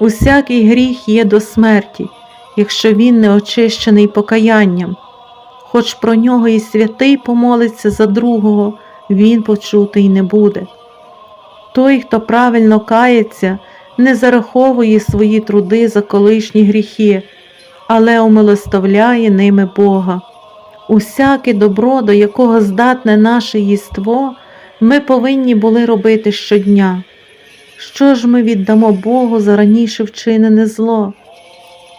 Усякий гріх є до смерті, якщо він не очищений покаянням. Хоч про нього і святий помолиться за другого, він почутий не буде. Той, хто правильно кається, не зараховує свої труди за колишні гріхи, але умилоставляє ними Бога. Усяке добро, до якого здатне наше єство, ми повинні були робити щодня. Що ж ми віддамо Богу за раніше вчинене зло?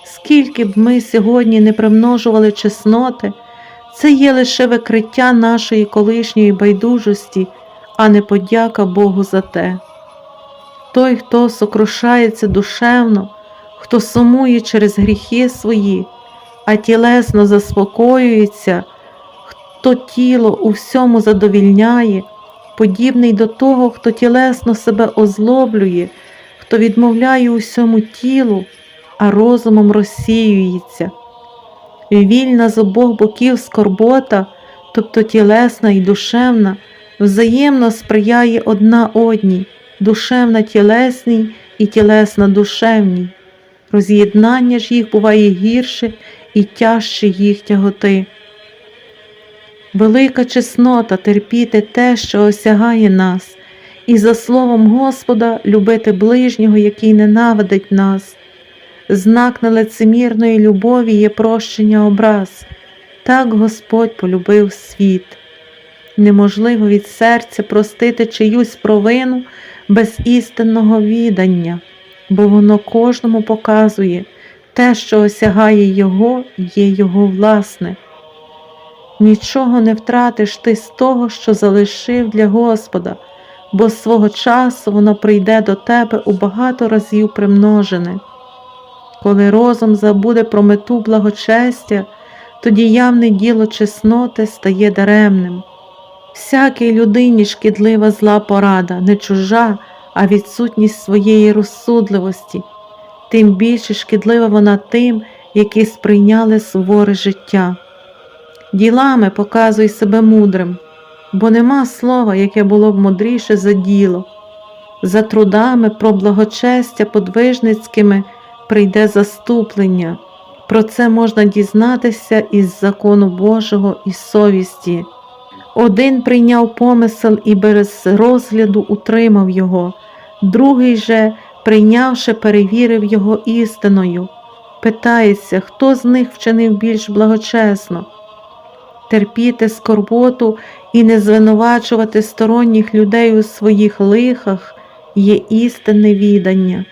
Скільки б ми сьогодні не примножували чесноти, це є лише викриття нашої колишньої байдужості, а не подяка Богу за те. Той, хто сокрушається душевно, хто сумує через гріхи свої, а тілесно заспокоюється, хто тіло у всьому задовільняє, подібний до того, хто тілесно себе озлоблює, хто відмовляє усьому тілу, а розумом розсіюється. Вільна з обох боків скорбота, тобто тілесна і душевна, взаємно сприяє одна одній, душевна тілесній і тілесна душевній. Роз'єднання ж їх буває гірше і тяжче їх тяготи. Велика чеснота терпіти те, що осягає нас, і за словом Господа любити ближнього, який ненавидить нас. Знак нелицемірної любові є прощення образ. Так Господь полюбив світ. Неможливо від серця простити чиюсь провину без істинного відання, бо воно кожному показує те, що осягає Його, є Його власне. Нічого не втратиш ти з того, що залишив для Господа, бо свого часу воно прийде до тебе у багато разів примножене. Коли розум забуде про мету благочестя, тоді явне діло чесноти стає даремним. Всякій людині шкідлива зла порада, не чужа, а відсутність своєї розсудливості, тим більше шкідлива вона тим, які сприйняли суворе життя. Ділами показуй себе мудрим, бо нема слова, яке було б мудріше за діло. За трудами про благочестя подвижницькими прийде заступлення. Про це можна дізнатися із закону Божого і совісті. Один прийняв помисел і без розгляду утримав його, другий же, прийнявши, перевірив його істиною. Питається, хто з них вчинив більш благочесно. Терпіти скорботу і не звинувачувати сторонніх людей у своїх лихах є істинне відання.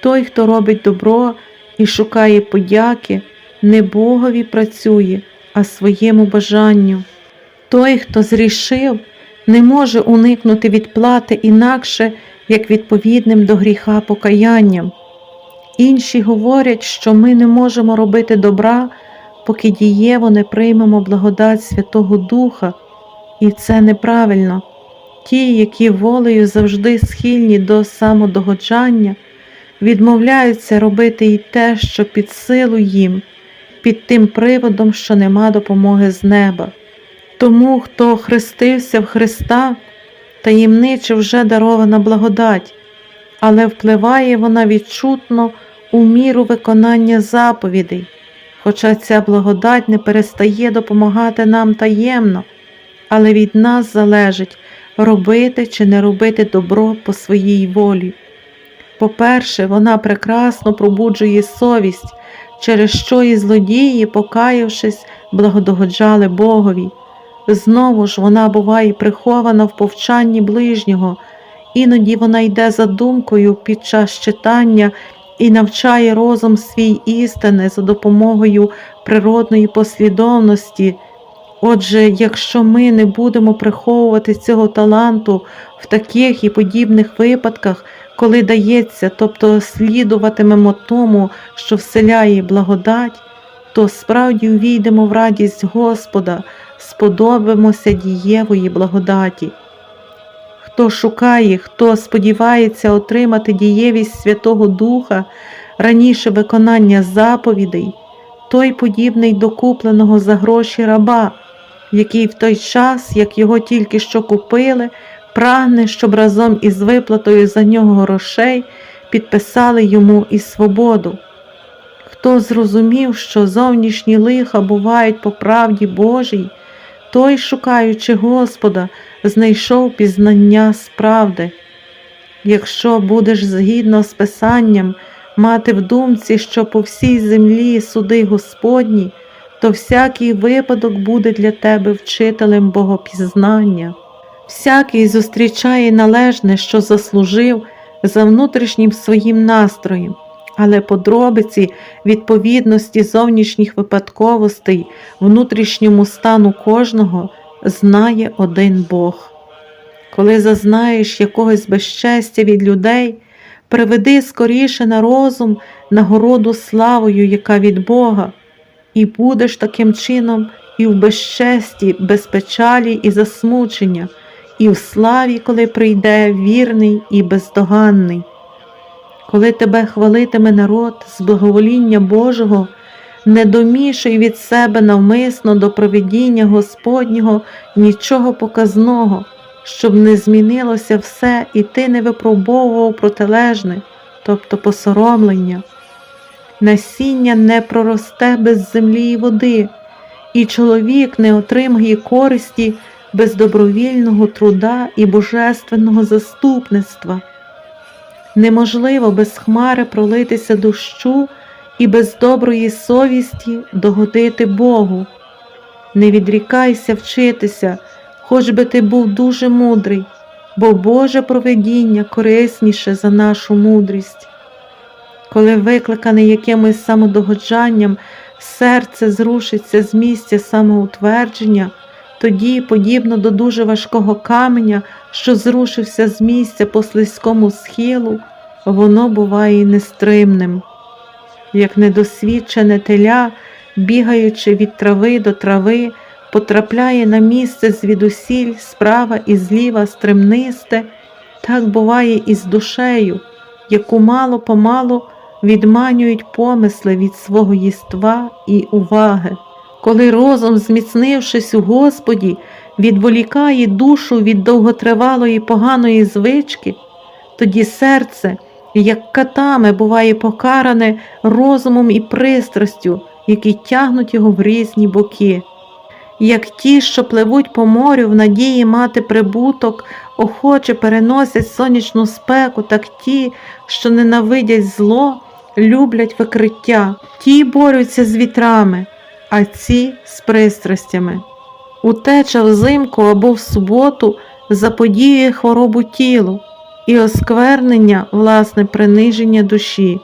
Той, хто робить добро і шукає подяки, не Богові працює, а своєму бажанню. Той, хто зрішив, не може уникнути відплати інакше, як відповідним до гріха покаянням. Інші говорять, що ми не можемо робити добра, поки дієво не приймемо благодать Святого Духа, і це неправильно. Ті, які волею завжди схильні до самодогоджання, відмовляються робити і те, що під силу їм, під тим приводом, що нема допомоги з неба. Тому, хто хрестився в Христа, таємниче вже дарована благодать, але впливає вона відчутно у міру виконання заповідей, хоча ця благодать не перестає допомагати нам таємно, але від нас залежить робити чи не робити добро по своїй волі. По-перше, вона прекрасно пробуджує совість, через що і злодії, покаявшись, благодогоджали Богові. Знову ж вона буває прихована в повчанні ближнього, іноді вона йде за думкою під час читання і навчає розум свій істини за допомогою природної послідовності. Отже, якщо ми не будемо приховувати цього таланту в таких і подібних випадках, коли дається, тобто слідуватимемо тому, що вселяє благодать, то справді увійдемо в радість Господа, сподобимося дієвої благодаті. Хто шукає, хто сподівається отримати дієвість Святого Духа раніше виконання заповідей, той подібний до купленого за гроші раба, який в той час, як його тільки що купили, прагне, щоб разом із виплатою за нього грошей підписали йому і свободу. Хто зрозумів, що зовнішні лиха бувають по правді Божій, той, шукаючи Господа, знайшов пізнання справди. Якщо будеш згідно з Писанням мати в думці, що по всій землі суди Господні, то всякий випадок буде для тебе вчителем богопізнання. Всякий зустрічає належне, що заслужив за внутрішнім своїм настроєм, але подробиці відповідності зовнішніх випадковостей внутрішньому стану кожного знає один Бог. Коли зазнаєш якогось безчестя від людей, приведи скоріше на розум нагороду славою, яка від Бога, і будеш таким чином і в безчесті, без печалі і засмучення, і в славі, коли прийде вірний і бездоганний. Коли тебе хвалитиме народ з благовоління Божого, не домішуй від себе навмисно до проведіння Господнього нічого показного, щоб не змінилося все, і ти не випробовував протилежне, тобто посоромлення. Насіння не проросте без землі і води, і чоловік не отримає користі без добровільного труда і божественного заступництва. Неможливо без хмари пролитися дощу і без доброї совісті догодити Богу. Не відрікайся вчитися, хоч би ти був дуже мудрий, бо Боже проведіння корисніше за нашу мудрість. Коли викликане якимось самодогоджанням, серце зрушиться з місця самоутвердження, тоді, подібно до дуже важкого каменя, що зрушився з місця по слизькому схилу, воно буває нестримним. Як недосвідчене теля, бігаючи від трави до трави, потрапляє на місце звідусіль справа і зліва стремнисте, так буває і з душею, яку мало помалу відманюють помисли від свого єства і уваги. Коли розум, зміцнившись у Господі, відволікає душу від довготривалої поганої звички, тоді серце, як катами, буває покаране розумом і пристрастю, які тягнуть його в різні боки. Як ті, що пливуть по морю в надії мати прибуток, охоче переносять сонячну спеку, так ті, що ненавидять зло, люблять викриття, ті борються з вітрами, а ці з пристрастями. Утеча взимку або в суботу заподіює хворобу тілу і осквернення, власне, приниження душі.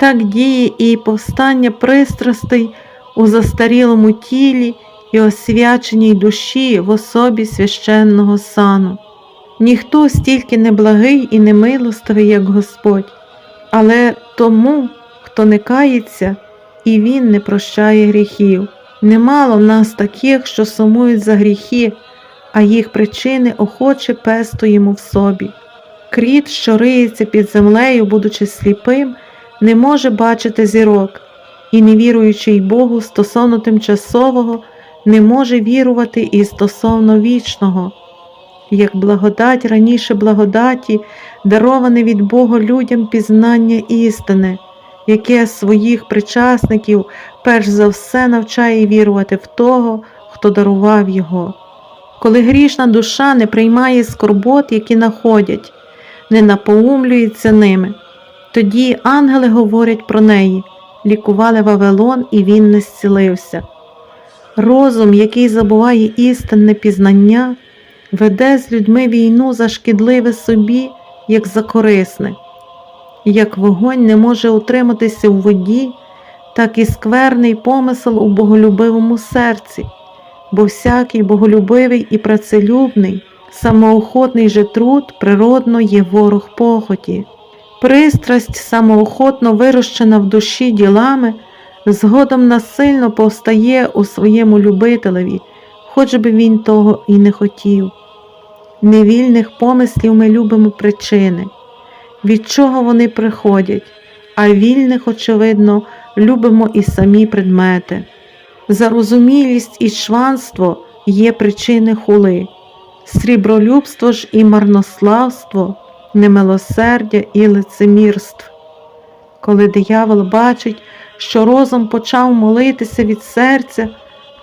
Так діє і повстання пристрастей у застарілому тілі і освяченій душі в особі священного сану. Ніхто стільки не благий і не милостивий, як Господь, але тому, хто не кається, і Він не прощає гріхів. Немало в нас таких, що сумують за гріхи, а їх причини охоче пестуємо в собі. Кріт, що риється під землею, будучи сліпим, не може бачити зірок, і, не віруючи й Богу стосовно тимчасового, не може вірувати і стосовно вічного. Як благодать раніше благодаті, дароване від Бога людям пізнання істини, яке своїх причасників перш за все навчає вірувати в того, хто дарував його. Коли грішна душа не приймає скорбот, які находять, не напоумлюється ними, тоді ангели говорять про неї, лікували Вавилон, і він не зцілився. Розум, який забуває істинне пізнання, веде з людьми війну за шкідливе собі, як за корисне. Як вогонь не може утриматися у воді, так і скверний помисел у боголюбивому серці, бо всякий боголюбивий і працелюбний, самоохотний же труд природно є ворог похоті. Пристрасть, самоохотно вирощена в душі ділами, згодом насильно повстає у своєму любителеві, хоч би він того і не хотів. Невільних помислів ми любимо причини, від чого вони приходять, а вільних, очевидно, любимо і самі предмети. Зарозумілість і чванство є причини хули, срібролюбство ж і марнославство немилосердя і лицемірств. Коли диявол бачить, що розум почав молитися від серця,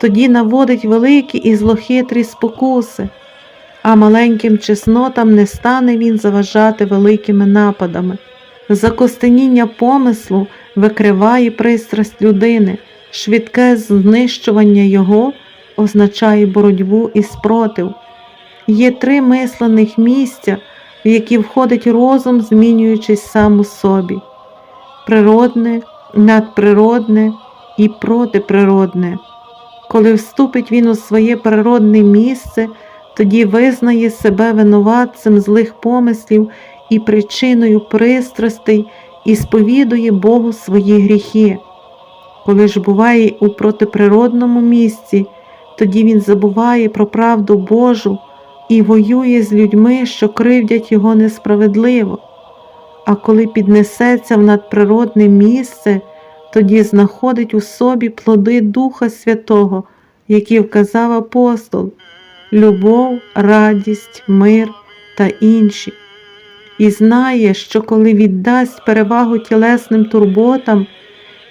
тоді наводить великі і злохитрі спокуси, а маленьким чеснотам не стане він заважати великими нападами. Закостеніння помислу викриває пристрасть людини, швидке знищування його означає боротьбу і спротив. Є три мислених місця, в які входить розум, змінюючись сам у собі: природне, надприродне і протиприродне. Коли вступить він у своє природне місце, тоді визнає себе винуватцем злих помислів і причиною пристрастей і сповідує Богу свої гріхи. Коли ж буває у протиприродному місці, тоді він забуває про правду Божу і воює з людьми, що кривдять його несправедливо. А коли піднесеться в надприродне місце, тоді знаходить у собі плоди Духа Святого, які вказав апостол, любов, радість, мир та інші. І знає, що коли віддасть перевагу тілесним турботам,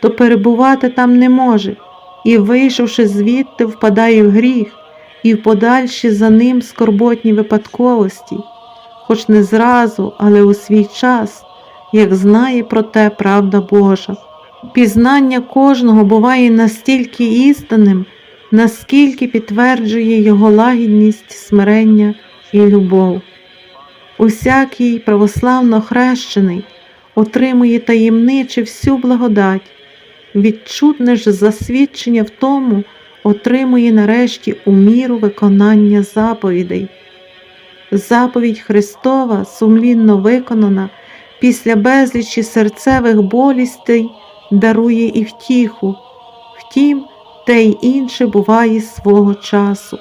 то перебувати там не може, і, вийшовши звідти, впадає в гріх, і в подальші за ним скорботні випадковості, хоч не зразу, але у свій час, як знає про те правда Божа. Пізнання кожного буває настільки істинним, наскільки підтверджує його лагідність, смирення і любов. Усякий православно хрещений отримує таємниче всю благодать, відчутне ж засвідчення в тому отримує нарешті у міру виконання заповідей. Заповідь Христова, сумлінно виконана, після безлічі серцевих болістей дарує і втіху, втім, те й інше буває свого часу.